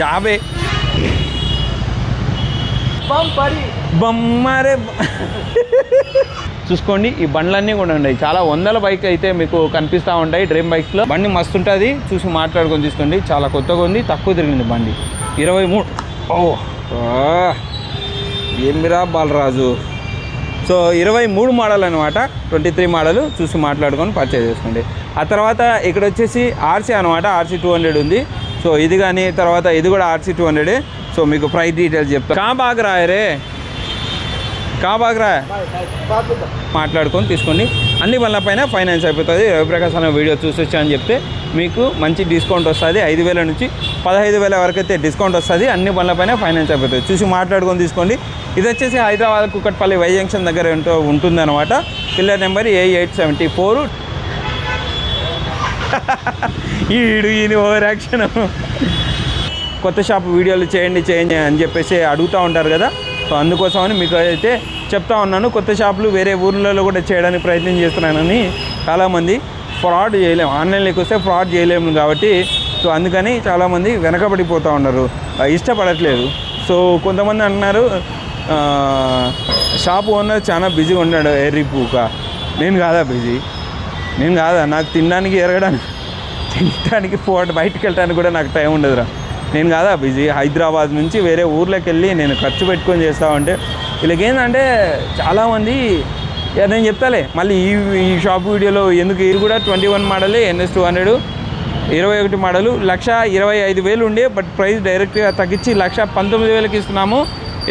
జాబే బొమ్మరే. చూసుకోండి ఈ బండ్లన్నీ కూడా ఉన్నాయి. చాలా వందల బైక్ అయితే మీకు కనిపిస్తూ ఉంటాయి డ్రీమ్ బైక్స్లో. బండి మస్తు ఉంటుంది. చూసి మాట్లాడుకొని తీసుకోండి చాలా కొత్తగా ఉంది తక్కువ తిరిగింది బండి. ఇరవై మూడు. ఓ ఏమిరా బాలరాజు? సో ఇరవై మూడు మోడల్ అనమాట ట్వంటీ త్రీ మోడల్. చూసి మాట్లాడుకొని పర్చేజ్ చేసుకోండి. ఆ తర్వాత ఇక్కడ వచ్చేసి ఆర్సీ అనమాట ఆర్సీ టూ హండ్రెడ్ ఉంది. సో ఇది కానీ తర్వాత ఇది కూడా ఆర్సీ టూ హండ్రెడే సో మీకు ప్రైస్ డీటెయిల్స్ చెప్తా. కా బాగా రాయరే కా మాట్లాడుకొని తీసుకోండి. అన్ని వల్ల పైన ఫైనాన్స్ అయిపోతుంది. రవిప్రకాశ్ అన్న వీడియో చూసి వచ్చా అని చెప్తే మీకు మంచి డిస్కౌంట్ వస్తుంది. ఐదు వేల నుంచి పదహైదు వేల వరకు అయితే డిస్కౌంట్ వస్తుంది. అన్ని పనుల పైన ఫైనాన్స్ అయిపోతుంది. చూసి మాట్లాడుకొని తీసుకోండి. ఇది వచ్చేసి హైదరాబాద్ కుక్కట్పల్లి వై జంక్షన్ దగ్గర ఉంటుందన్నమాట. Pillar number A eight seventy four ఈడు ఈయన ఓవర్ యాక్షన్. కొత్త షాప్ వీడియోలు చేయండి చేయండి అని చెప్పేసి అడుగుతూ ఉంటారు కదా. సో అందుకోసమని మీకు అయితే చెప్తా ఉన్నాను కొత్త షాపులు వేరే ఊర్లలో కూడా చేయడానికి ప్రయత్నం చేస్తున్నానని చాలామంది ఫ్రాడ్ చేయలేము ఆన్లైన్లోకి వస్తే ఫ్రాడ్ చేయలేము కాబట్టి సో అందుకని చాలామంది వెనకబడిపోతూ ఉన్నారు. ఇష్టపడట్లేదు. సో కొంతమంది అంటున్నారు షాప్ ఓనర్ చాలా బిజీగా ఉన్నాడు ఎర్రి పూక. నేను కాదా బిజీ? నేను కాదా నాకు తినడానికి ఎరగడానికి తినడానికి పోవడం బయటికి వెళ్ళడానికి కూడా నాకు టైం ఉండదురా. నేను కాదా బిజీ హైదరాబాద్ నుంచి వేరే ఊర్లోకి వెళ్ళి నేను ఖర్చు పెట్టుకొని చేస్తా ఉంటే వీళ్ళకి ఏంటంటే చాలామంది నేను చెప్తాలే మళ్ళీ ఈ ఈ షాప్ వీడియోలో ఎందుకు ఇది కూడా ట్వంటీ వన్ మోడలే ఎన్ఎస్ టూ హండ్రెడ్ ఇరవై ఒకటి మోడలు లక్ష ఇరవై ఐదు వేలు ఉండే బట్ ప్రైస్ డైరెక్ట్గా తగ్గించి లక్ష పంతొమ్మిది వేలకి ఇస్తున్నాము.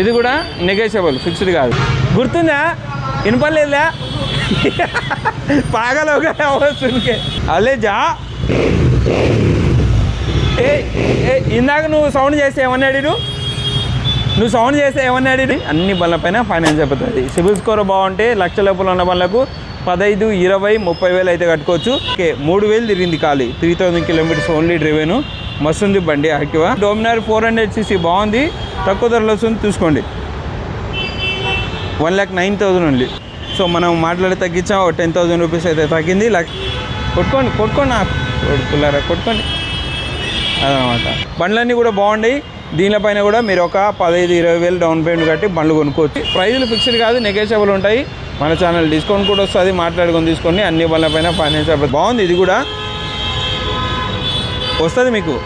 ఇది కూడా నెగోషియబుల్ ఫిక్స్డ్ కాదు. గుర్తుందా? వినపడలేదా పాగలోగా వస్తుంది అలే జా. ఏ ఏ ఇందాక నువ్వు సౌండ్ చేస్తే ఏమన్నాడు వీడు? నువ్వు సౌండ్ చేస్తే ఏమన్నాడు వీడు? అన్ని పైన ఫైనాన్స్ అయిపోతుంది సిబిల్ స్కోర్ బాగుంటే లక్ష లోపల ఉన్న బండ్లకు పదహైదు ఇరవై ముప్పై వేలు అయితే కట్టుకోవచ్చు. ఓకే మూడు వేలు తిరిగింది ఖాళీ. Three thousand kilometres only driven మస్తుంది బండి Activa Dominar four hundred CC బాగుంది. తక్కువ ధరలో వస్తుంది చూసుకోండి. One lakh nine thousand only so మనం మాట్లాడి తగ్గించాం. టెన్ థౌజండ్ రూపీస్ అయితే తగ్గింది. లక్ కొట్టుకోండి కొట్టుకోండి నా కొడుకులారా కొట్టుకోండి. అదనమాట. బండ్లన్నీ కూడా బాగున్నాయి దీనిపైన కూడా మీరు ఒక పదహైదు ఇరవై వేలు డౌన్ పేమెంట్ కట్టి బండ్లు కొనుక్కోవచ్చు. ప్రైజులు ఫిక్స్డ్ కాదు నెగోషియబుల్ ఉంటాయి. మన ఛానల్ డిస్కౌంట్ కూడా వస్తుంది. మాట్లాడుకొని తీసుకొని అన్ని బండ్లపైన ఫైనాన్స్ బాగుంది. ఇది కూడా వస్తుంది మీకు.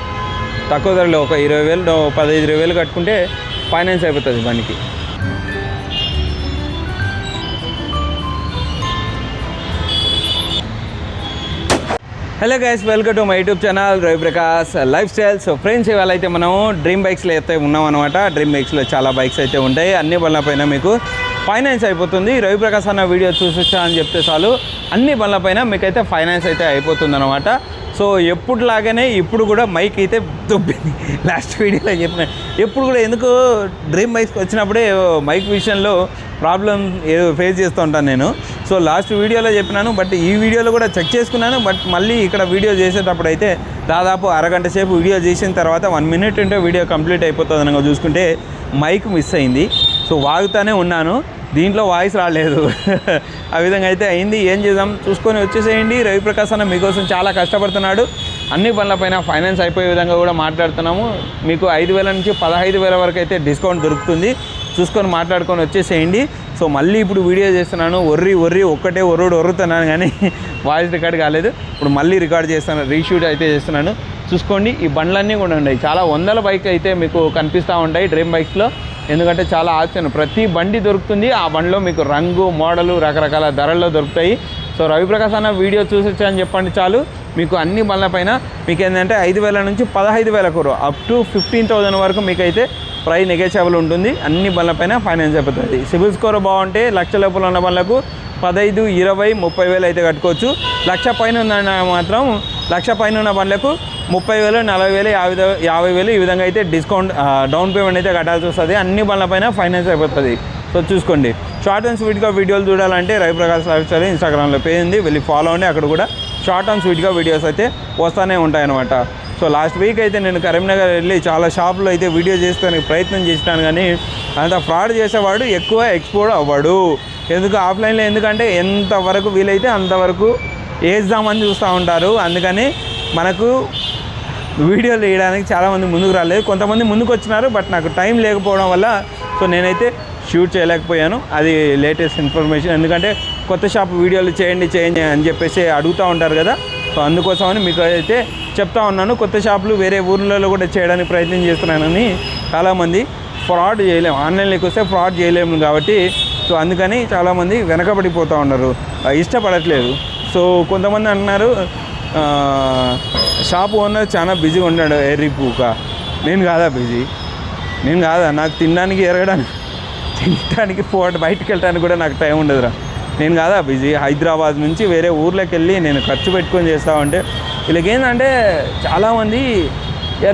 తక్కువ ధరలో ఒక ఇరవై వేలు డౌ- పదహైదు ఇరవై వేలు కట్టుకుంటే ఫైనాన్స్ అయిపోతుంది బండికి. Hello guys welcome to my YouTube channel Ravi Prakash lifestyle so friends ఇవాళ అయితే మనం డ్రీమ్ బైక్స్లో అయితే ఉన్నాం అనమాట డ్రీమ్ బైక్స్లో చాలా బైక్స్ అయితే ఉంటాయి. అన్ని బండ్లపైన మీకు ఫైనాన్స్ అయిపోతుంది. రవి ప్రకాష్ అన్న వీడియో చూసొచ్చా అని చెప్తే చాలు. అన్ని బండ్లపైన మీకైతే ఫైనాన్స్ అయితే అయిపోతుంది అనమాట సో ఎప్పుడులాగానే ఇప్పుడు కూడా మైక్ అయితే దొబ్బింది. లాస్ట్ వీడియోలో చెప్పిన ఎప్పుడు కూడా ఎందుకు డ్రీమ్ బైక్స్కి వచ్చినప్పుడే మైక్ విషయంలో ప్రాబ్లం ఏదో ఫేస్ చేస్తూ ఉంటాను నేను. సో లాస్ట్ వీడియోలో చెప్పినాను బట్ ఈ వీడియోలో కూడా చెక్ చేసుకున్నాను బట్ మళ్ళీ ఇక్కడ వీడియో చేసేటప్పుడు అయితే దాదాపు అరగంట సేపు వీడియో చేసిన తర్వాత వన్ మినిట్ ఉంటే వీడియో కంప్లీట్ అయిపోతుంది అనగా చూసుకుంటే మైక్ మిస్ అయింది. సో వాగుతానే ఉన్నాను. దీంట్లో వాయిస్ రాలేదు. ఆ విధంగా అయితే అయింది. ఏం చేద్దాం? చూసుకొని వచ్చేసేయండి. రవిప్రకాశ్ అన్న మీకోసం చాలా కష్టపడుతున్నాడు. అన్ని పనులపైన ఫైనాన్స్ అయిపోయే విధంగా కూడా మాట్లాడుతున్నాము. మీకు ఐదు వేల నుంచి పదహైదు వేల వరకు అయితే డిస్కౌంట్ దొరుకుతుంది. చూసుకొని మాట్లాడుకొని వచ్చేసేయండి. సో మళ్ళీ ఇప్పుడు వీడియో చేస్తున్నాను. ఒర్రి ఒర్రి ఒక్కటే ఒర్రుడు ఒర్రుతున్నాను కానీ వాయిస్ రికార్డ్ కాలేదు. ఇప్పుడు మళ్ళీ రికార్డ్ చేస్తాను రీషూట్ అయితే చేస్తున్నాను. చూసుకోండి ఈ బండ్లన్నీ కూడా ఉన్నాయి. చాలా వందల బైక్ అయితే మీకు కనిపిస్తూ ఉంటాయి డ్రీమ్ బైక్స్లో. ఎందుకంటే చాలా ఆప్షన్ ప్రతి బండి దొరుకుతుంది. ఆ బండిలో మీకు రంగు మోడలు రకరకాల ధరల్లో దొరుకుతాయి. సో రవిప్రకాశ్ అన్న వీడియో చూసొచ్చా అని చెప్పండి చాలు. మీకు అన్ని బండ్ల పైన మీకు ఏంటంటే ఐదు వేల నుంచి పదహైదు వేల కూర అప్ టు ఫిఫ్టీన్ థౌసండ్ వరకు మీకైతే ప్రైస్ నెగోషియబుల్ ఉంటుంది. అన్ని బండ్ల పైన ఫైనాన్స్ అయిపోతుంది. సిబిల్ స్కోర్ బాగుంటే లక్ష లోపల ఉన్న బండ్లకు పదహైదు ఇరవై ముప్పై వేలు అయితే కట్టుకోవచ్చు. లక్ష పైన ఉన్న మాత్రం లక్ష పైన ఉన్న బండ్లకు ముప్పై వేలు నలభై వేలు యాభై యాభై వేలు ఈ విధంగా అయితే డిస్కౌంట్ డౌన్ పేమెంట్ అయితే కట్టాల్సి వస్తుంది. అన్ని బండ్లపైన ఫైనాన్స్ అయిపోతుంది. సో చూసుకోండి. షార్ట్ అండ్ స్వీట్గా వీడియోలు చూడాలంటే రవిప్రకాష్ లైఫ్ స్టైల్ ఇన్స్టాగ్రామ్లో పేజ్ ఉంది వెళ్ళి ఫాలో అండి అక్కడ కూడా షార్ట్ అండ్ స్వీట్గా వీడియోస్ అయితే వస్తూనే ఉంటాయన్నమాట. సో లాస్ట్ వీక్ అయితే నేను కరీంనగర్ వెళ్ళి చాలా షాపులో అయితే వీడియో చేసుకోవడానికి ప్రయత్నం చేసినాను కానీ అంత ఫ్రాడ్ చేసేవాడు ఎక్కువ ఎక్స్పోర్ట్ అవ్వడు. ఎందుకు ఆఫ్లైన్లో ఎందుకంటే ఎంతవరకు వీలైతే అంతవరకు వేద్దామని చూస్తూ ఉంటారు. అందుకని మనకు వీడియోలు వేయడానికి చాలామంది ముందుకు రాలేదు. కొంతమంది ముందుకు వచ్చినారు బట్ నాకు టైం లేకపోవడం వల్ల సో నేనైతే షూట్ చేయలేకపోయాను. అది లేటెస్ట్ ఇన్ఫర్మేషన్ ఎందుకంటే కొత్త షాప్ వీడియోలు చేయండి చేయండి అని చెప్పేసి అడుగుతూ ఉంటారు కదా. సో అందుకోసమని మీకు అయితే చెప్తా ఉన్నాను. కొత్త షాపులు వేరే ఊర్లలో కూడా చేయడానికి ప్రయత్నం చేస్తున్నానని చాలామంది ఫ్రాడ్ చేయలేము ఆన్లైన్లోకి వస్తే ఫ్రాడ్ చేయలేము కాబట్టి సో అందుకని చాలామంది వెనకబడిపోతూ ఉన్నారు. ఇష్టపడట్లేదు. సో కొంతమంది అంటున్నారు షాప్ ఓనర్ చాలా బిజీగా ఉన్నాడు ఎర్రి పూక. నేను కాదా బిజీ? నేను కాదా? నాకు తినడానికి ఎరగడానికి తినడానికి పోవడం బయటికి వెళ్ళడానికి కూడా నాకు టైం ఉండదురా. నేను కాదా బిజీ హైదరాబాద్ నుంచి వేరే ఊర్లోకి వెళ్ళి నేను ఖర్చు పెట్టుకొని చేస్తామంటే వీళ్ళకి ఏంటంటే చాలామంది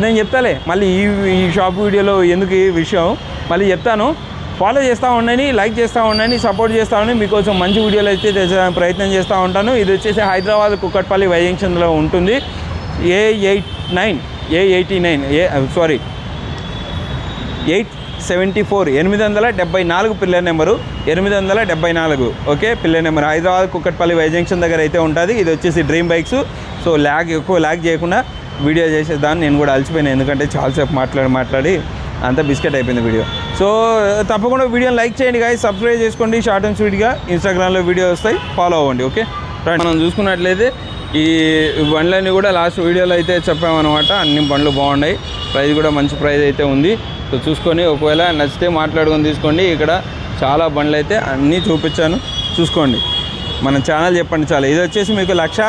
నేను చెప్తాలే మళ్ళీ ఈ ఈ షాప్ వీడియోలో ఎందుకు ఈ విషయం మళ్ళీ చెప్తాను. ఫాలో చేస్తూ ఉండండి లైక్ చేస్తూ ఉండండి సపోర్ట్ చేస్తూ ఉండండి. మీకోసం మంచి వీడియోలు అయితే తెచ్చడానికి ప్రయత్నం చేస్తూ ఉంటాను. ఇది వచ్చేసి హైదరాబాద్ కుక్కట్పల్లి వైజంక్షన్లో ఉంటుంది. A eight nine A eighty nine A sorry eight seventy four ఎనిమిది వందల డెబ్బై నాలుగు పిల్లర్ నెంబరు ఎనిమిది వందల డెబ్బై నాలుగు. Okay pillar number Hyderabad Kukatpally Y junction దగ్గర అయితే ఉంటుంది. ఇది వచ్చేసి డ్రీమ్ బైక్స్. సో ల్యాగ్ ఎక్కువ ల్యాగ్ చేయకుండా వీడియో చేసేద్దాన్ని నేను కూడా అలసిపోయాను ఎందుకంటే చాలాసేపు మాట్లాడి మాట్లాడి అంతా బిస్కెట్ అయిపోయింది వీడియో. సో తప్పకుండా వీడియోని లైక్ చేయండి కానీ సబ్స్క్రైబ్ చేసుకోండి. షార్ట్ అండ్ స్వీట్గా ఇన్స్టాగ్రామ్లో వీడియో వస్తాయి. ఫాలో అవ్వండి ఓకే? మనం చూసుకున్నట్లయితే ఈ బండ్లన్నీ కూడా లాస్ట్ వీడియోలో అయితే చెప్పామన్నమాట. అన్ని బండ్లు బాగున్నాయి. ప్రైస్ కూడా మంచి ప్రైస్ అయితే ఉంది. సో చూసుకొని ఒకవేళ నచ్చితే మాట్లాడుకొని తీసుకోండి. ఇక్కడ చాలా బండ్లు అయితే అన్నీ చూపించాను. చూసుకోండి. మన ఛానల్ చెప్పండి చాలా. ఇది వచ్చేసి మీకు లక్ష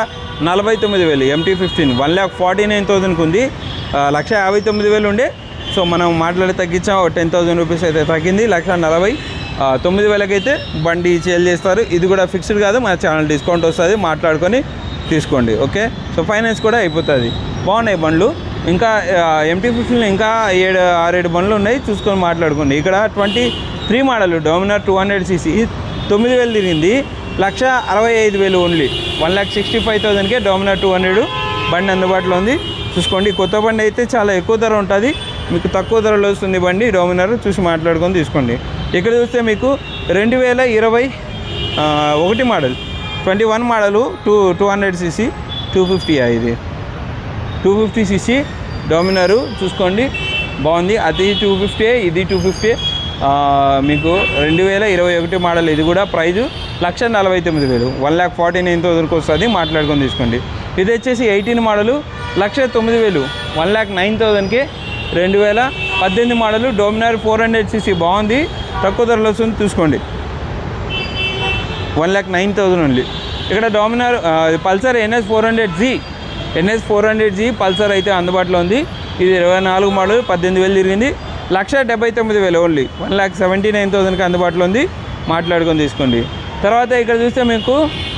నలభై తొమ్మిది వేలు MT fifteen one lakh forty nine థౌసండ్కి ఉంది. లక్ష యాభై తొమ్మిది వేలు ఉండే. సో మనం మాట్లాడి తగ్గించాం. ఒక టెన్ థౌసండ్ రూపీస్ అయితే తగ్గింది. లక్ష నలభై తొమ్మిది వేలకైతే బండి సేల్ చేస్తారు. ఇది కూడా ఫిక్స్డ్ కాదు. మన ఛానల్ డిస్కౌంట్ వస్తుంది. మాట్లాడుకొని తీసుకోండి. ఓకే? సో ఫైనాన్స్ కూడా అయిపోతుంది. బాగున్నాయి బండ్లు. ఇంకా ఎంటీ ఫిఫ్టీన్లో ఇంకా ఏడు ఆరేడు బండ్లు ఉన్నాయి. చూసుకొని మాట్లాడుకోండి. ఇక్కడ twenty three model Dominar two hundred CC. తొమ్మిది వేలు తిరిగింది. లక్ష అరవై ఐదు వేలు only. One lakh sixty five థౌసండ్కే Dominar two hundred బండి అందుబాటులో ఉంది. చూసుకోండి కొత్త బండి అయితే చాలా ఎక్కువ ధర ఉంటుంది. మీకు తక్కువ ధరలో వస్తుంది బండి డోమినార్ చూసి మాట్లాడుకొని తీసుకోండి. ఇక్కడ చూస్తే మీకు రెండు వేల ఇరవై ఒకటి model. Twenty one model two two hundred CC two fifty ఇది. టూ ఫిఫ్టీ సీసీ డోమినరు చూసుకోండి. బాగుంది. అది టూ ఫిఫ్టీ ఇది టూ ఫిఫ్టీ. మీకు రెండు వేల ఇరవై ఒకటి మోడల్ ఇది కూడా ప్రైజు లక్ష నలభై తొమ్మిది వేలు. వన్ ల్యాక్ ఫార్టీ నైన్ థౌసండ్కి వస్తుంది. మాట్లాడుకొని తీసుకోండి. ఇది వచ్చేసి ఎయిటీన్ మోడలు లక్ష తొమ్మిది వేలు. వన్ ల్యాక్ నైన్ థౌసండ్కి రెండు వేల పద్దెనిమిది model Dominar four hundred CC. బాగుంది. తక్కువ ధరలో వస్తుంది చూసుకోండి. One lakh nine thousand only. ఇక్కడ Dominar Pulsar NS four hundred G. NS four hundred G Pulsar అయితే అందుబాటులో ఉంది. ఇది ఇరవై నాలుగు మోడల్ పద్దెనిమిది వేలు తిరిగింది. లక్ష డెబ్బై తొమ్మిది వేలు only. One lakh seventy nine థౌసండ్కి అందుబాటులో ఉంది. మాట్లాడుకొని తీసుకోండి. తర్వాత ఇక్కడ చూస్తే మీకు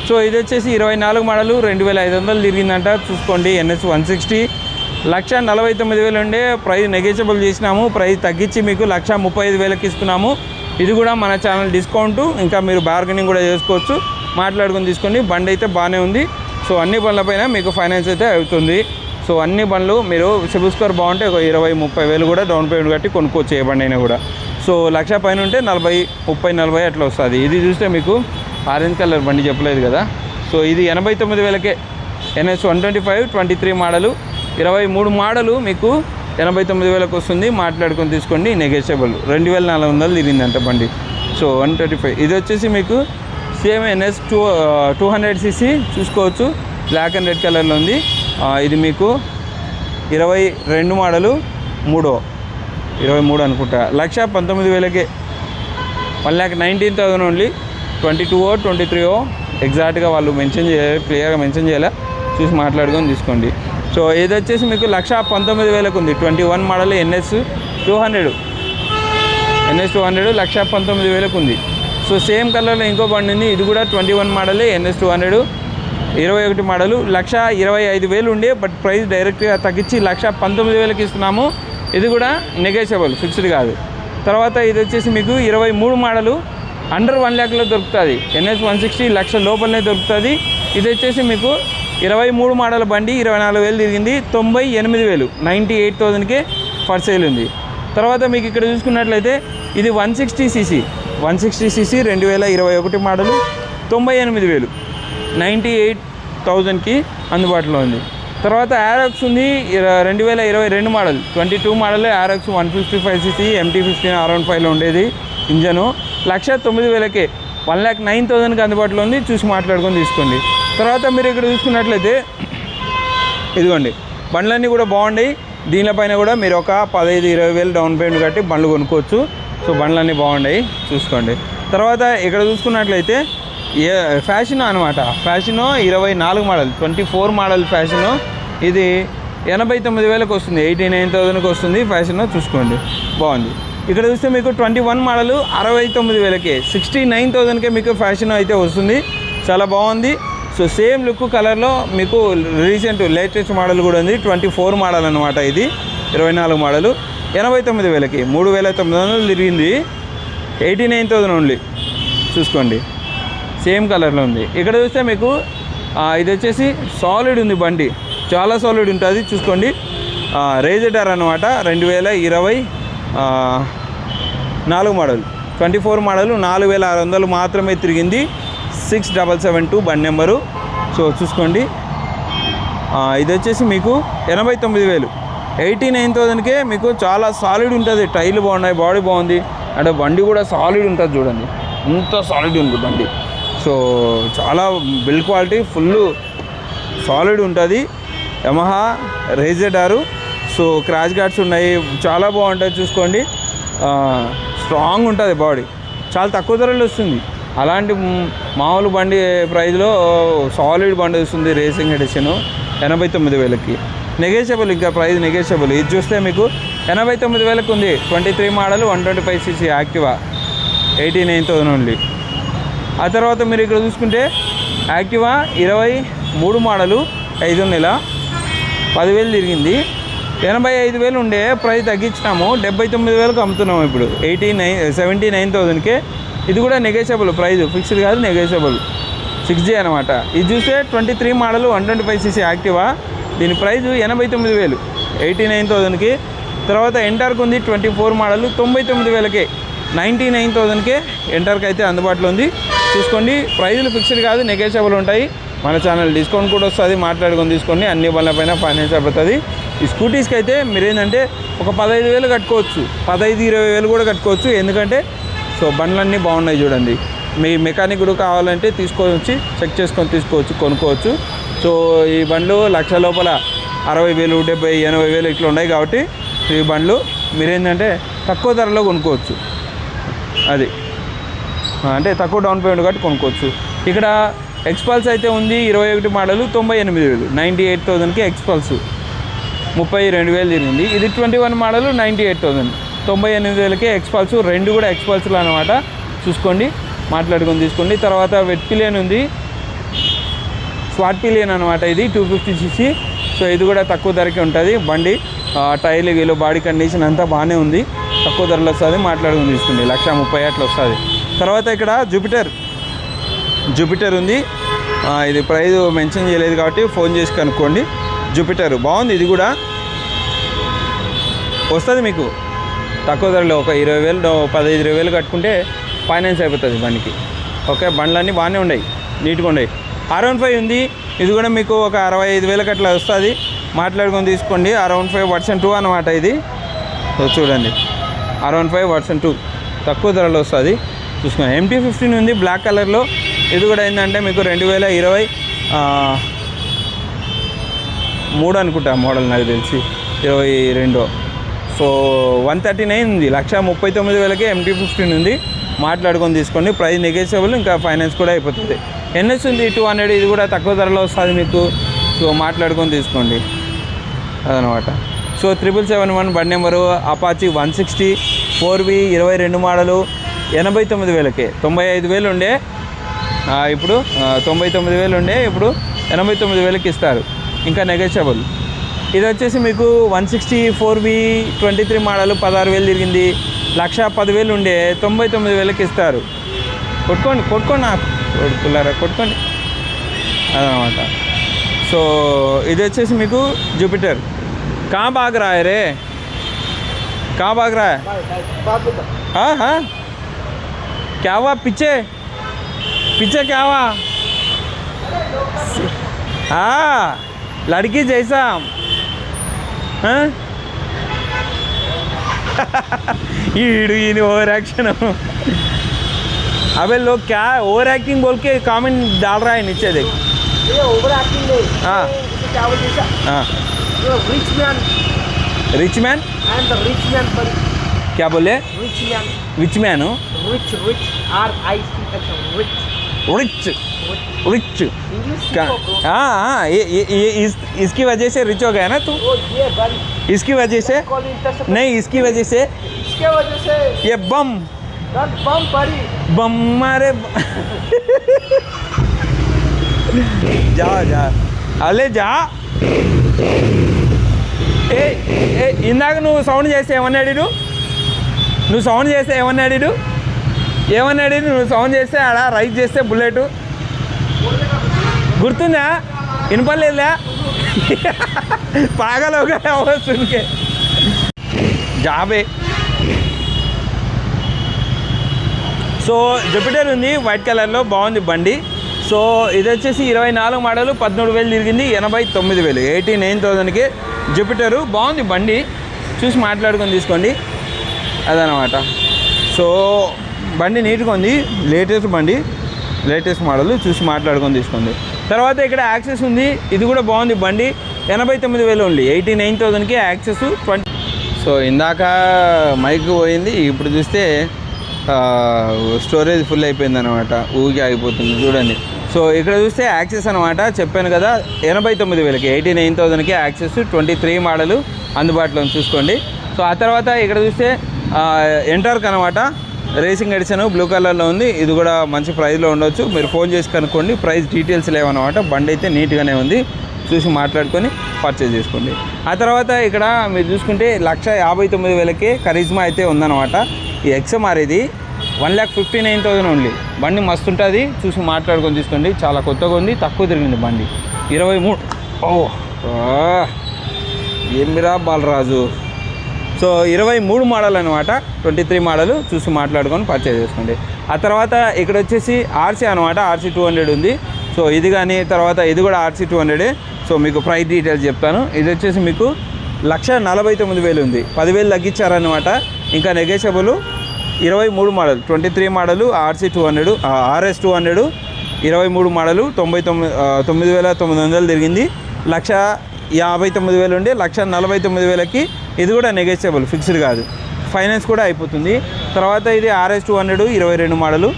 సో ఇది వచ్చేసి ఇరవై నాలుగు మోడలు రెండు వేల ఐదు వందలు తిరిగిందంట. చూసుకోండి ఎన్ఎస్ వన్ సిక్స్టీ. లక్ష నలభై తొమ్మిది వేలు ఉండే ప్రైస్ నెగోషియబుల్ చేసినాము. ప్రైస్ తగ్గించి మీకు లక్ష ముప్పై ఐదు వేలకు ఇస్తున్నాము. ఇది కూడా మన ఛానల్ డిస్కౌంట్. ఇంకా మీరు బార్గెనింగ్ కూడా చేసుకోవచ్చు. మాట్లాడుకొని తీసుకోండి. బండి అయితే బాగానే ఉంది. సో అన్ని బండ్లపైన మీకు ఫైనాన్స్ అయితే అవుతుంది. సో అన్ని బండ్లు మీరు సిబిల్ స్కోర్ బాగుంటే ఒక ఇరవై ముప్పై వేలు కూడా డౌన్ పేమెంట్ కట్టి కొనుక్కోవచ్చు ఏ బండి అయినా కూడా. సో లక్ష పైన ఉంటే నలభై ముప్పై నలభై అట్లా వస్తుంది. ఇది చూస్తే మీకు ఆరెంజ్ కలర్ బండి చెప్పలేదు కదా. సో ఇది ఎనభై తొమ్మిది వేలకే. NS one twenty five twenty three model. ఇరవై మూడు మోడలు మీకు ఎనభై తొమ్మిది వేలకు వస్తుంది. మాట్లాడుకొని తీసుకోండి. నెగోషియబుల్ రెండు వేల నాలుగు వందలు తిరిగిందంట బండి. So one twenty five. ఇది వచ్చేసి మీకు same NS two two hundred CC చూసుకోవచ్చు. బ్లాక్ అండ్ రెడ్ కలర్లో ఉంది. ఇది మీకు ఇరవై రెండు మోడలు మూడో. ఇరవై మూడు అనుకుంటా. లక్ష పంతొమ్మిది వేలకే. One lakh nineteen thousand only. Twenty two O twenty three O. ఎగ్జాక్ట్గా వాళ్ళు మెన్షన్ చేయాలి క్లియర్గా మెన్షన్ చేయాలా? చూసి మాట్లాడుకొని తీసుకోండి. సో ఇది వచ్చేసి మీకు లక్ష పంతొమ్మిది వేలకు ఉంది. Twenty one model NS two hundred. NS two hundred లక్ష పంతొమ్మిది వేలకు ఉంది. సో సేమ్ కలర్లో ఇంకో బండి ఉంది. ఇది కూడా ట్వంటీ వన్ మోడలే ఎన్ఎస్ టూ హండ్రెడ్. ఇరవై ఒకటి మోడలు లక్ష ఇరవై ఐదు వేలు ఉండే బట్ ప్రైస్ డైరెక్ట్గా తగ్గించి లక్ష పంతొమ్మిది వేలకి ఇస్తున్నాము. ఇది కూడా నెగోషియబుల్ ఫిక్స్డ్ కాదు. తర్వాత ఇది వచ్చేసి మీకు ఇరవై మూడు మోడలు అండర్ వన్ ల్యాక్లో దొరుకుతుంది. ఎన్ఎస్ వన్ సిక్స్టీ లక్ష లోపలనే దొరుకుతుంది. ఇది వచ్చేసి మీకు ఇరవై మూడు మోడల్ బండి ఇరవై నాలుగు వేలు తిరిగింది. తొంభై ఎనిమిది వేలు నైంటీ ఎయిట్ థౌజండ్కే ఫర్ సేల్ ఉంది. తర్వాత మీకు ఇక్కడ చూసుకున్నట్లయితే ఇది one sixty CC one sixty CC రెండు వేల ఇరవై ఒకటి మోడలు తొంభై ఎనిమిది వేలు. నైంటీ ఎయిట్ థౌజండ్కి అందుబాటులో ఉంది. తర్వాత యారోక్స్ ఉంది రెండు వేల ఇరవై రెండు model. Twenty two model Aerox one fifty five CC MT fifteen around ఫైవ్లో ఉండేది ఇంజను. లక్ష తొమ్మిది వేలకే వన్ ల్యాక్ నైన్ థౌజండ్కి అందుబాటులో ఉంది చూసి మాట్లాడుకొని తీసుకోండి. తర్వాత మీరు ఇక్కడ చూసుకున్నట్లయితే ఇదిగోండి బండ్లన్నీ కూడా బాగున్నాయి దీనిపైన కూడా మీరు ఒక పదహైదు ఇరవై వేలు డౌన్ పేమెంట్ కట్టి బండ్లు కొనుక్కోవచ్చు. సో బండ్లన్నీ బాగున్నాయి చూసుకోండి. తర్వాత ఇక్కడ చూసుకున్నట్లయితే ఏ ఫ్యాషన్ అనమాట ఫ్యాషనో ఇరవై నాలుగు model twenty four model fashion. ఇది ఎనభై తొమ్మిది వేలకు వస్తుంది ఎయిటీ నైన్ థౌజండ్కి వస్తుంది ఫ్యాషన్ చూసుకోండి. బాగుంది. ఇక్కడ చూస్తే మీకు ట్వంటీ వన్ మోడల్ అరవై తొమ్మిది వేలకే సిక్స్టీ నైన్ థౌసండ్కే మీకు ఫ్యాషన్ అయితే వస్తుంది. చాలా బాగుంది. సో సేమ్ లుక్ కలర్లో మీకు రీసెంట్ లేటెస్ట్ మోడల్ కూడా ఉంది ట్వంటీ ఫోర్ మోడల్ అనమాట ఇది ఇరవై నాలుగు మోడల్. ఎనభై తొమ్మిది వేలకి మూడు వేల తొమ్మిది వందలు తిరిగింది ఎయిటీ నైన్ థౌసండ్ ఓన్లీ. చూసుకోండి. సేమ్ కలర్లో ఉంది. ఇక్కడ చూస్తే మీకు ఇది వచ్చేసి సాలిడ్ ఉంది బండి. చాలా సాలిడ్ ఉంటుంది. చూసుకోండి. రేజెటర్ అనమాట రెండు వేల ఇరవై నాలుగు మోడల్. ట్వంటీ ఫోర్ మోడల్ నాలుగు వేల ఆరు వందలు మాత్రమే తిరిగింది. సిక్స్ డబల్ సెవెన్ టూ బండి నెంబరు. సో చూసుకోండి. ఇది వచ్చేసి మీకు ఎనభై తొమ్మిది వేలు. ఎయిటీ నైన్ థౌజండ్కే మీకు చాలా సాలిడ్ ఉంటుంది. టైర్లు బాగున్నాయి బాడీ బాగుంది. అంటే బండి కూడా సాలిడ్ ఉంటుంది చూడండి. అంత సాలిడ్ ఉంది బండి. సో చాలా బిల్డ్ క్వాలిటీ ఫుల్ సాలిడ్ ఉంటుంది. యమహా రేజెడారు సో క్రాష్ గార్డ్స్ ఉన్నాయి. చాలా బాగుంటుంది చూసుకోండి. స్ట్రాంగ్ ఉంటుంది బాడీ. చాలా తక్కువ ధరలు వస్తుంది. అలాంటి మామూలు బండి ప్రైజ్లో సాలిడ్ బండి వస్తుంది రేసింగ్ ఎడిషన్ ఎనభై తొమ్మిది వేలకి. నెగేషియబుల్ ఇంకా ప్రైజ్ నెగేషియబుల్. ఇది చూస్తే మీకు ఎనభై తొమ్మిది వేలకు ఉంది. Twenty three model one twenty five CC Activa. Eighty nine thousand only. ఆ తర్వాత మీరు ఇక్కడ చూసుకుంటే యాక్టివా ఇరవై మూడు మోడలు ఐదు నెల పదివేలు తిరిగింది. ఎనభై ఐదు వేలు ఉండే ప్రైస్ తగ్గించినాము. డెబ్బై తొమ్మిది వేలకు అమ్ముతున్నాము ఇప్పుడు. ఎయిటీ నైన్ సెవెంటీ నైన్ థౌజండ్కే. ఇది కూడా నెగోషియబుల్ ప్రైస్. ఫిక్స్డ్ కాదు నెగోషియబుల్ సిక్స్ జీ అనమాట ఇది చూస్తే twenty three model one twenty five CC Activa. దీని ప్రైస్ ఎనభై తొమ్మిది వేలు. ఎయిటీ నైన్ థౌజండ్కి. తర్వాత ఎంటార్కు ఉంది ట్వంటీ ఫోర్ మోడల్ తొంభై తొమ్మిది వేలకే. నైంటీ నైన్ థౌజండ్కే ఎంటర్కి అయితే అందుబాటులో ఉంది. చూసుకోండి ప్రైజులు ఫిక్స్డ్ కాదు నెగోషియబుల్ ఉంటాయి. మన ఛానల్ డిస్కౌంట్ కూడా వస్తుంది మాట్లాడుకొని తీసుకోండి అన్ని పైన ఫైనాన్స్ అయిపోతుంది ఈ స్కూటీస్కి అయితే మీరు ఏంటంటే ఒక పదహైదు వేలు కట్టుకోవచ్చు. పదహైదు ఇరవై వేలు కూడా కట్టుకోవచ్చు. ఎందుకంటే సో బండ్లన్నీ బాగున్నాయి చూడండి. మీ మెకానిక్ కూడా కావాలంటే తీసుకొని వచ్చి చెక్ చేసుకొని తీసుకోవచ్చు కొనుక్కోవచ్చు. సో ఈ బండ్లు లక్ష లోపల అరవై వేలు డెబ్బై ఎనభై వేలు ఇట్లా ఉన్నాయి కాబట్టి ఈ బండ్లు మీరేంటంటే తక్కువ ధరలో కొనుక్కోవచ్చు. అది. అంటే తక్కువ డౌన్ పేమెంట్ కాబట్టి కొనుక్కోవచ్చు. ఇక్కడ ఎక్స్పల్స్ అయితే ఉంది ఇరవై ఒకటి మోడలు తొంభై ఎనిమిది వేలు. నైంటీ ఎయిట్ థౌజండ్కి ఎక్స్పల్స్ ముప్పై రెండు వేలు తిరిగింది. ఇది twenty one model ninety eight thousand. తొంభై ఎనిమిది వేలకి ఎక్స్పల్స్ రెండు కూడా ఎక్స్పల్స్లు అనమాట చూసుకోండి మాట్లాడుకొని తీసుకోండి. తర్వాత వెట్ పిలియన్ ఉంది. స్వాట్ పిలియన్ అనమాట ఇది టూ ఫిఫ్టీ సీసీ సో ఇది కూడా తక్కువ ధరకే ఉంటుంది. బండి టైర్లు గీలు బాడీ కండిషన్ అంతా బాగానే ఉంది. తక్కువ ధరలో వస్తుంది మాట్లాడుకుని తీసుకోండి లక్ష ముప్పై అట్లా వస్తుంది. తర్వాత ఇక్కడ జూపిటర్. జూపిటర్ ఉంది. ఇది ప్రైజ్ మెన్షన్ చేయలేదు కాబట్టి ఫోన్ చేసి కనుక్కోండి. జూపిటర్ బాగుంది ఇది కూడా. వస్తుంది మీకు. తక్కువ ధరలో ఒక ఇరవై వేలు పదహైదు ఇరవై వేలు కట్టుకుంటే ఫైనాన్స్ అయిపోతుంది బండికి. ఓకే బండ్లన్నీ బాగానే ఉన్నాయి. నీట్గా ఉన్నాయి. అరౌండ్ వన్ ఫైవ్ ఉంది. ఇది కూడా మీకు ఒక అరవై ఐదు వేలకు అట్లా వస్తుంది. మాట్లాడుకొని తీసుకోండి. Around one five percent two అనమాట ఇది. చూడండి. R one five version two తక్కువ ధరలో వస్తుంది. చూసుకోండి ఎంటీ ఫిఫ్టీన్ ఉంది బ్లాక్ కలర్లో ఇది కూడా ఏంటంటే మీకు రెండు వేల ఇరవై మూడు అనుకుంటా మోడల్ నాకు తెలిసి. ఇరవై రెండో. సో వన్ థర్టీ నైన్ ఉంది. లక్ష ముప్పై తొమ్మిది వేలకే ఎంటీ ఫిఫ్టీన్ ఉంది. మాట్లాడుకొని తీసుకోండి. ప్రైస్ నెగోషియబుల్ ఇంకా ఫైనాన్స్ కూడా అయిపోతుంది. ఎన్ఎస్ ఉంది టూ హండ్రెడ్ ఇది కూడా తక్కువ ధరలో వస్తుంది మీకు. సో మాట్లాడుకొని తీసుకోండి. అదనమాట. సో త్రిపుల్ సెవెన్ వన్ బండి number Apache one sixty four V ఇరవై రెండు మోడలు ఎనభై తొమ్మిది వేలకే. తొంభై ఐదు వేలు ఉండే ఇప్పుడు తొంభై తొమ్మిది వేలు ఉండే ఇప్పుడు ఎనభై తొమ్మిది వేలకి ఇస్తారు. ఇంకా నెగోషియబుల్ ఇది వచ్చేసి మీకు one sixty four B twenty three model పదహారు వేలు తిరిగింది. లక్ష పదివేలు ఉండే తొంభై తొమ్మిది వేలకి ఇస్తారు. కొట్టుకోండి కొట్టుకోండి నాకు. కొడుకులారా కొట్టుకోండి. అదనమాట. సో ఇది వచ్చేసి మీకు జూపిటర్ कहाँ भाग रहा है रे? कहाँ भाग रहा है? हाँ हाँ। क्या हुआ पीछे? पीछे क्या हुआ? हाँ लड़की जैसा। हाँ? Over action. अबे लोग क्या है ओवर एक्टिंग बोल के कमेंट डाल रहा है नीचे देख। ओवर एक्टिंग हाँ? हाँ। रिच मैन पर क्या बोले? Rich man rich man rich rich हाँ हाँ ये ये इस इसकी वजह से रिच हो गया ना तू? इसकी वजह से? नहीं इसकी वजह से इसके वजह से ये बम। बम बम मारे जा जा। अले जा। ఏ ఏ ఇందాక నువ్వు సౌండ్ చేస్తే ఏమన్నాడు అడిడు నువ్వు సౌండ్ చేస్తే ఏమన్నా అడిడు ఏమన్నా ఈడు? నువ్వు సౌండ్ చేస్తే ఆడ రైట్ చేస్తే బుల్లెట్ గుర్తుందా? వినపడలేదా పాగలోగా సున్కే జాబే. సో జూపిటర్ ఉంది వైట్ కలర్లో బాగుంది బండి. సో ఇది వచ్చేసి ఇరవై నాలుగు మోడలు పదమూడు వేలు తిరిగింది ఎనభై తొమ్మిది వేలు ఎయిటీ నైన్ థౌజండ్కి. జూపిటరు బాగుంది బండి. చూసి మాట్లాడుకొని తీసుకోండి. అదనమాట సో బండి నీట్గా ఉంది. లేటెస్ట్ బండి లేటెస్ట్ మోడల్. చూసి మాట్లాడుకొని తీసుకోండి. తర్వాత ఇక్కడ యాక్సెస్ ఉంది. ఇది కూడా బాగుంది బండి. ఎనభై తొమ్మిది వేలు ఉంది ఎయిటీ నైన్ థౌజండ్కి యాక్సెస్ ట్వంటీ సో ఇందాక మైక్ పోయింది. ఇప్పుడు చూస్తే స్టోరేజ్ ఫుల్ అయిపోయింది అనమాట ఊగి ఆగిపోతుంది. చూడండి. సో ఇక్కడ చూస్తే యాక్సెస్ అనమాట చెప్పాను కదా ఎనభై తొమ్మిది వేలకి ఎయిటీ నైన్ థౌసండ్కి యాక్సెస్ ట్వంటీ త్రీ మోడలు అందుబాటులో చూసుకోండి. సో ఆ తర్వాత ఇక్కడ చూస్తే ఎంటార్క్ అనమాట రేసింగ్ ఎడిషన్ బ్లూ కలర్లో ఉంది. ఇది కూడా మంచి ప్రైస్లో ఉండొచ్చు. మీరు ఫోన్ చేసి కనుక్కోండి. ప్రైస్ డీటెయిల్స్ లేవన్నమాట. బండి అయితే నీట్గానే ఉంది. చూసి మాట్లాడుకొని పర్చేజ్ చేసుకోండి. ఆ తర్వాత ఇక్కడ మీరు చూసుకుంటే లక్ష యాభై తొమ్మిది వేలకి కరిజ్మా అయితే ఉందన్నమాట. ఈ ఎక్స్ఎంఆర్ ఇది. One lakh fifty nine thousand only. బండి మస్తు ఉంటుంది. చూసి మాట్లాడుకొని తీసుకోండి. చాలా కొత్తగా ఉంది. తక్కువ తిరిగింది బండి. ఇరవై మూడు. ఓ ఏమిరా బాలరాజు? సో ఇరవై మూడు మోడల్ అనమాట ట్వంటీ త్రీ మోడల్. చూసి మాట్లాడుకొని పర్చేజ్ చేసుకోండి. ఆ తర్వాత ఇక్కడ వచ్చేసి ఆర్సీ అనమాట ఆర్సీ టూ హండ్రెడ్ ఉంది. సో ఇది కానీ తర్వాత ఇది కూడా ఆర్సీ టూ హండ్రెడే సో మీకు ప్రైస్ డీటెయిల్స్ చెప్తాను. ఇది వచ్చేసి మీకు లక్ష నలభై తొమ్మిది వేలు ఉంది. పదివేలు తగ్గించారనమాట ఇంకా నెగేషబుల్ ఇరవై మూడు model twenty three model RC two hundred RS two hundred ఇరవై మూడు మోడలు తొంభై తొమ్మిది తొమ్మిది వేల తొమ్మిది వందలు తిరిగింది. లక్ష యాభై తొమ్మిది వేలు ఉండి లక్ష నలభై తొమ్మిది వేలకి ఇది కూడా నెగోషియబుల్ ఫిక్స్డ్ కాదు. ఫైనాన్స్ కూడా అయిపోతుంది. తర్వాత ఇది ఆర్ఎస్ టూ హండ్రెడ్ ఇరవై రెండు మోడలు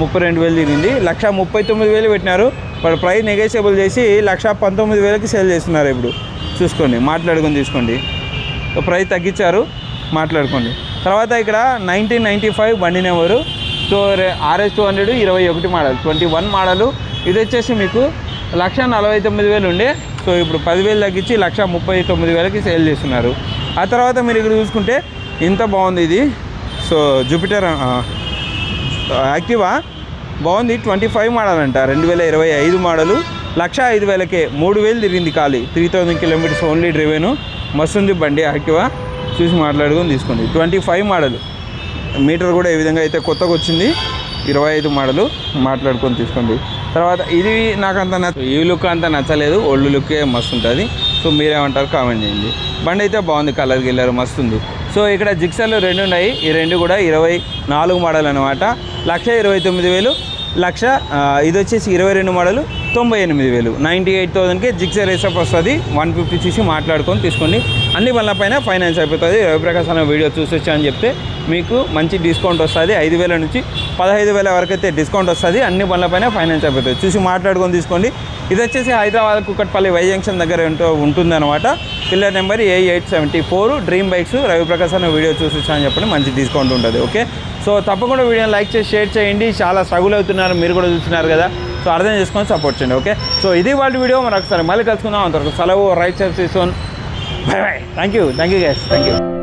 ముప్పై రెండు వేలు తిరిగింది. లక్ష ముప్పై తొమ్మిది వేలు పెట్టినారు. వాడు ప్రైస్ నెగోషియబుల్ చేసి లక్ష పంతొమ్మిది వేలకి సేల్ చేస్తున్నారు ఇప్పుడు. చూసుకోండి మాట్లాడుకొని తీసుకోండి. ప్రైస్ తగ్గించారు మాట్లాడుకోండి. తర్వాత ఇక్కడ నైన్టీన్ నైంటీ ఫైవ్ బండి number. So RS two hundred ఇరవై ఒకటి మోడల్ ట్వంటీ వన్ మోడలు ఇది వచ్చేసి మీకు లక్ష నలభై తొమ్మిది వేలు ఉండే. సో ఇప్పుడు పదివేలు తగ్గించి లక్ష ముప్పై తొమ్మిది వేలకి సేల్ చేస్తున్నారు. ఆ తర్వాత మీరు ఇక్కడ చూసుకుంటే ఇంత బాగుంది ఇది. సో జూపిటర్ యాక్టివా బాగుంది. ట్వంటీ ఫైవ్ మోడల్ అంట. రెండు వేల ఇరవై ఐదు మోడలు లక్ష ఐదు వేలకే మూడు వేలు తిరిగింది ఖాళీ. Three thousand kilometres only driven మస్తుంది బండి యాక్టివా చూసి మాట్లాడుకొని తీసుకోండి. Twenty five model. మీటర్ కూడా ఏ విధంగా అయితే కొత్తగా వచ్చింది. ఇరవై ఐదు మోడలు మాట్లాడుకొని తీసుకోండి. తర్వాత ఇది నాకు అంత నచ్చ ఈ లుక్ అంత నచ్చలేదు. ఓల్డ్ లుక్కే మస్తు ఉంటుంది సో మీరేమంటారు? కామెంట్ చేయండి. బండి అయితే బాగుంది. కలర్ గిల్లర్ మస్తు ఉంది సో ఇక్కడ జిక్సర్లు రెండు ఉన్నాయి. ఈ రెండు కూడా ఇరవై నాలుగు మోడల్ అనమాట లక్ష ఇరవై తొమ్మిది వేలు. లక్ష ఇది వచ్చేసి ఇరవై రెండు మోడలు. తొంభై ఎనిమిది వేలు. నైంటీ ఎయిట్ థౌసండ్కి జిక్సర్ రేసప్ వస్తుంది. వన్ ఫిఫ్టీ చూసి మాట్లాడుకొని తీసుకోండి. అన్ని బండ్ల పైన ఫైనాన్స్ అయిపోతుంది. రవిప్రకాశ్ అన్న వీడియో చూసొచ్చా అని చెప్తే మీకు మంచి డిస్కౌంట్ వస్తుంది. ఐదు వేల నుంచి పదహైదు వేల వరకు అయితే డిస్కౌంట్ వస్తుంది. అన్ని బండ్ల పైన ఫైనాన్స్ అయిపోతుంది. చూసి మాట్లాడుకొని తీసుకోండి. ఇది వచ్చేసి హైదరాబాద్ కుక్కట్పల్లి వై జంక్షన్ దగ్గర ఏంటో ఉంటుందన్నమాట. Pillar number A eight seventy four dream bikes Raviprakash అన్న వీడియో చూసొచ్చా అని చెప్పండి. మంచి డిస్కౌంట్ ఉంటుంది. ఓకే సో తప్పకుండా వీడియోని లైక్ చేసి షేర్ చేయండి. చాలా స్ట్రగుల్ అవుతున్నారు. మీరు కూడా చూస్తున్నారు కదా. సో అర్థం చేసుకొని సపోర్ట్ చేయండి. ఓకే సో ఇది వాళ్ళ వీడియో. మరొకసారి మళ్ళీ కలుసుకుందాం. అంతవరకు సెలవు. Right side Bye bye. Thank you. Thank you guys. Thank you.